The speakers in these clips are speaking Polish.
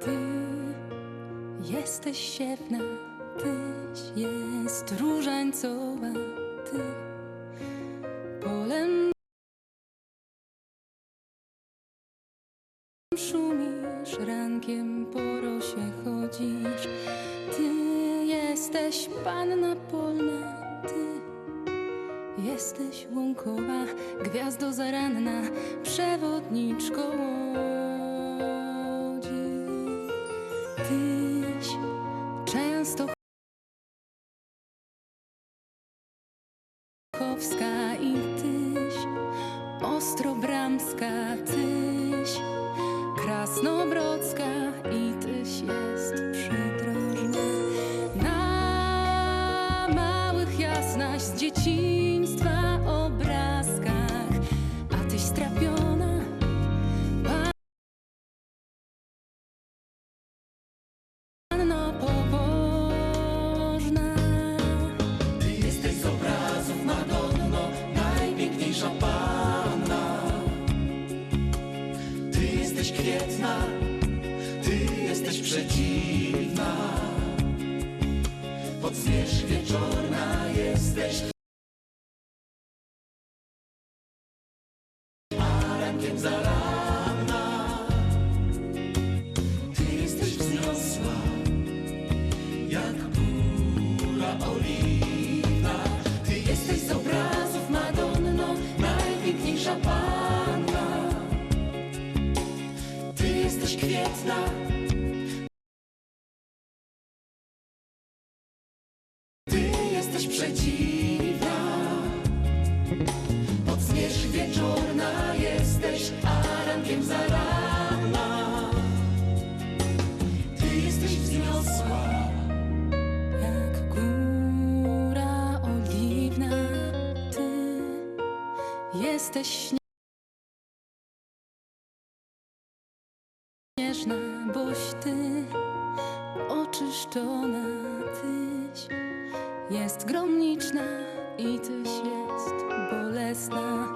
Ty jesteś siewna, tyś jest różańcowa, ty jesteś łąkowa, gwiazdo zaranna, przewodniczko łodzi. Tyś często Chowska i tyś Ostrobramska, tyś Krasnobrodzka i tyś jest przydrożna. Na małych jasnaś z dzieciństwa Zmierzch wieczorna jesteś. Przedziwna. Pod zmierzch wieczorna jesteś, a rankiem zaranna. Ty jesteś wzniosła. Jak góra oliwna, ty jesteś śnieżna, boś ty oczyszczona, tyś jest gromniczna i tyś jest bolesna.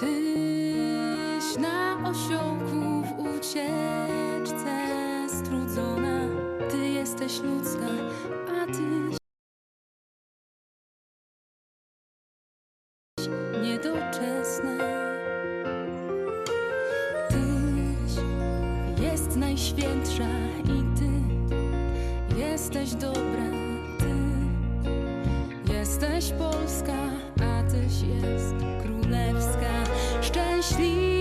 Tyś na osiołku w ucieczce strudzona, ty jesteś ludzka, a tyś niedoczesna. Tyś jest najświętsza i ty jesteś dobra, jesteś polska, a tyś jest królewska. Szczęśliwy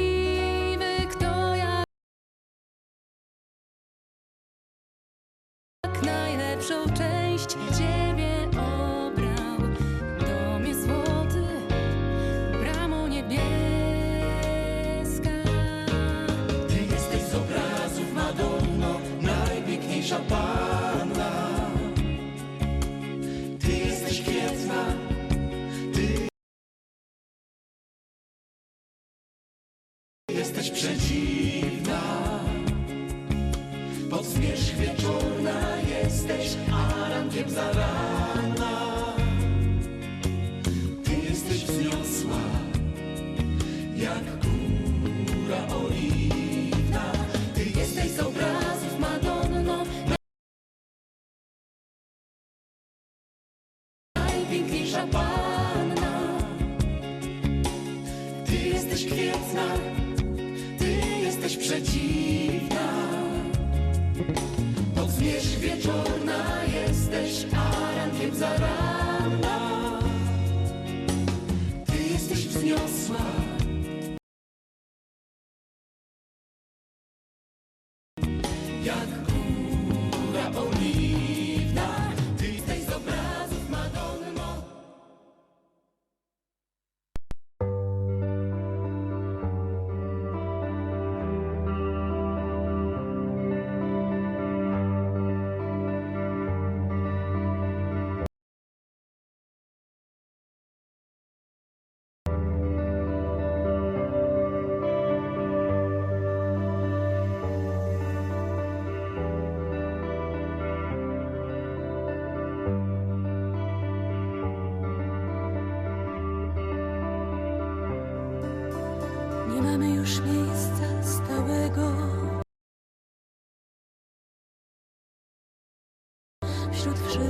jesteś wzniosła.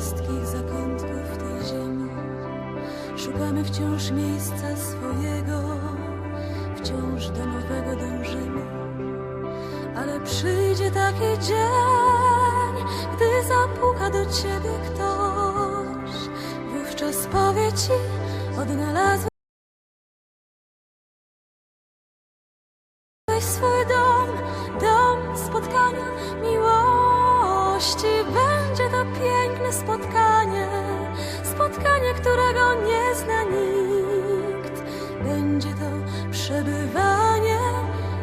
Wszystkich zakątków tej ziemi szukamy wciąż miejsca swojego, wciąż do nowego dążymy. Ale przyjdzie taki dzień, gdy zapuka do ciebie ktoś, wówczas powie ci, odnalazłeś piękne spotkanie, spotkanie, którego nie zna nikt. Będzie to przebywanie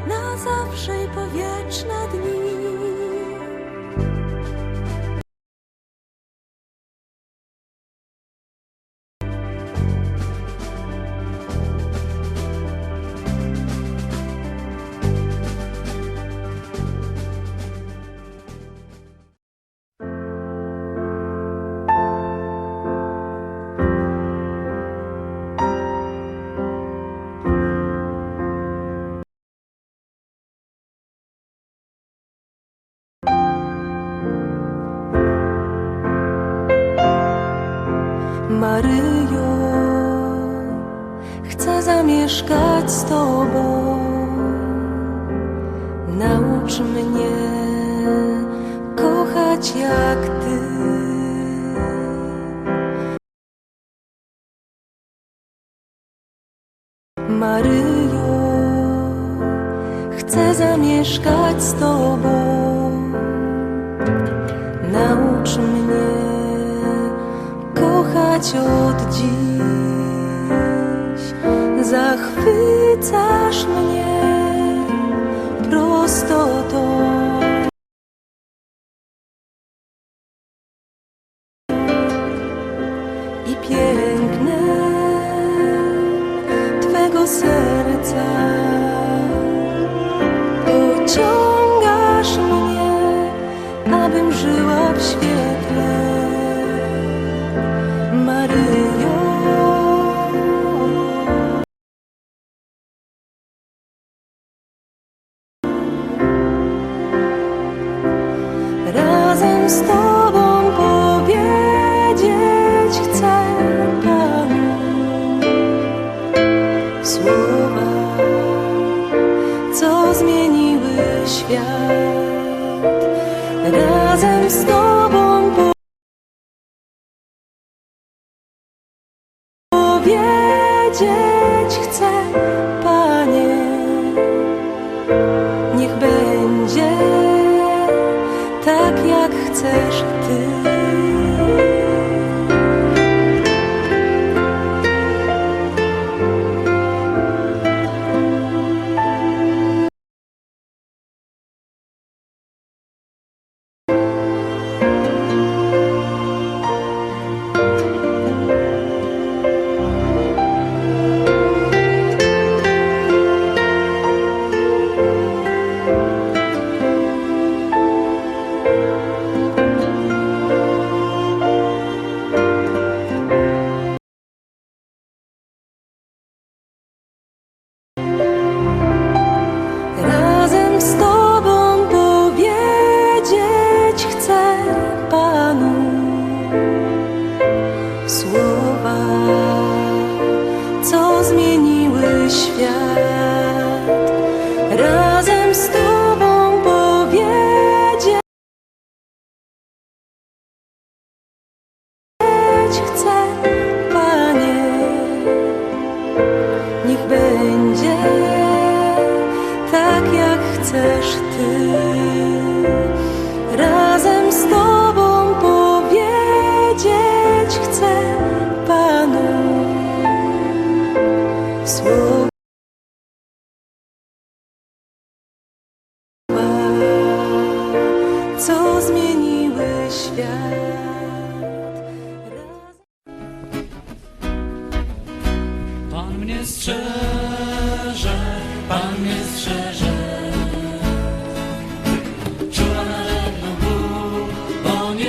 na zawsze i powieczne dni. Maryjo, chcę zamieszkać z Tobą. Naucz mnie kochać jak Ty. Maryjo, chcę zamieszkać z Tobą. Naucz mnie kochać od dziś. Zachwycasz mnie słowa, co zmieniły świat.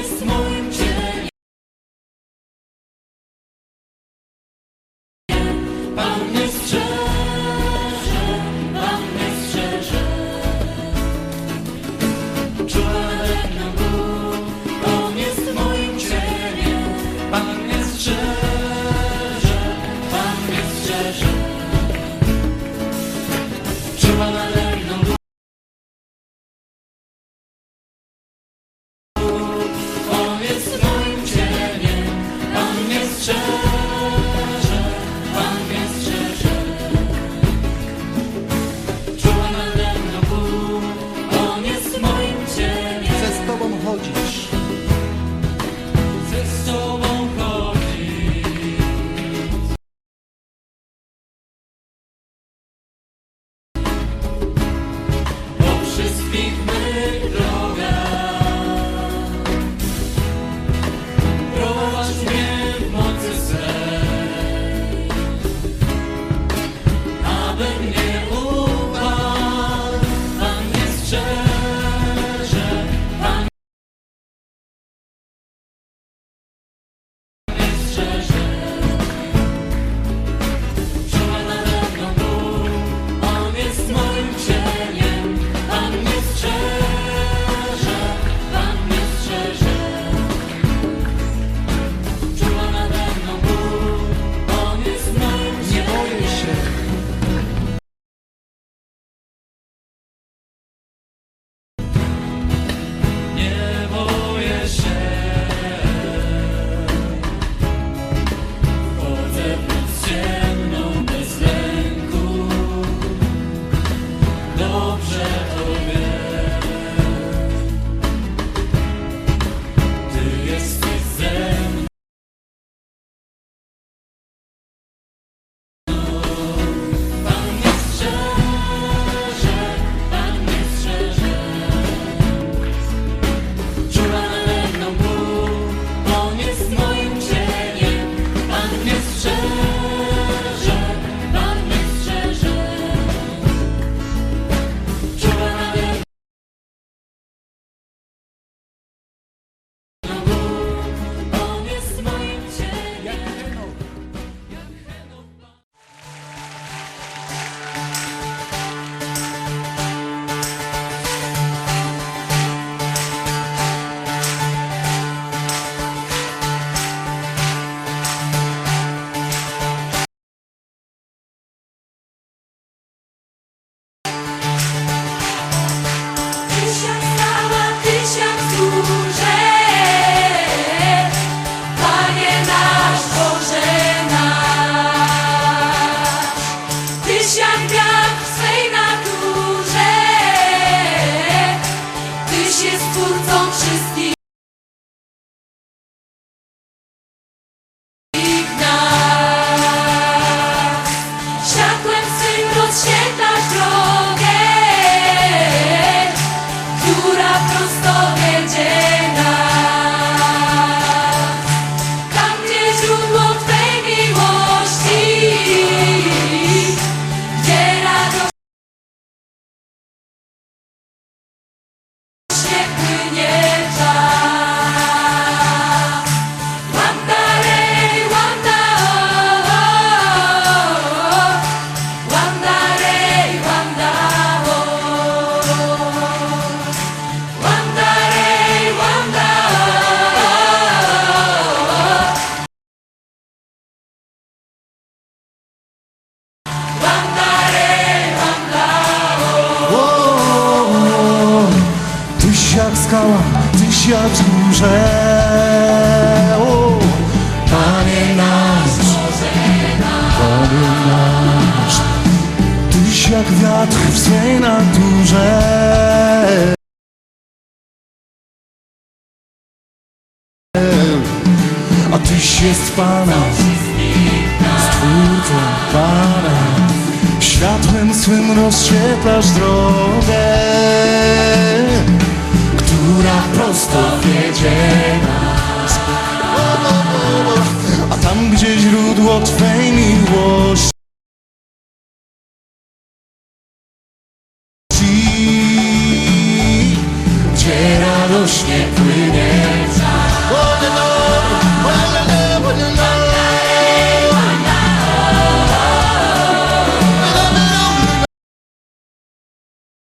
Christmas. świat wzgórze. Panie nasz, Panie nasz, Tyś jak wiatr w swej naturze. A Tyś jest Pana, Stwórcą Pana, światłem swym rozświetlasz drogę.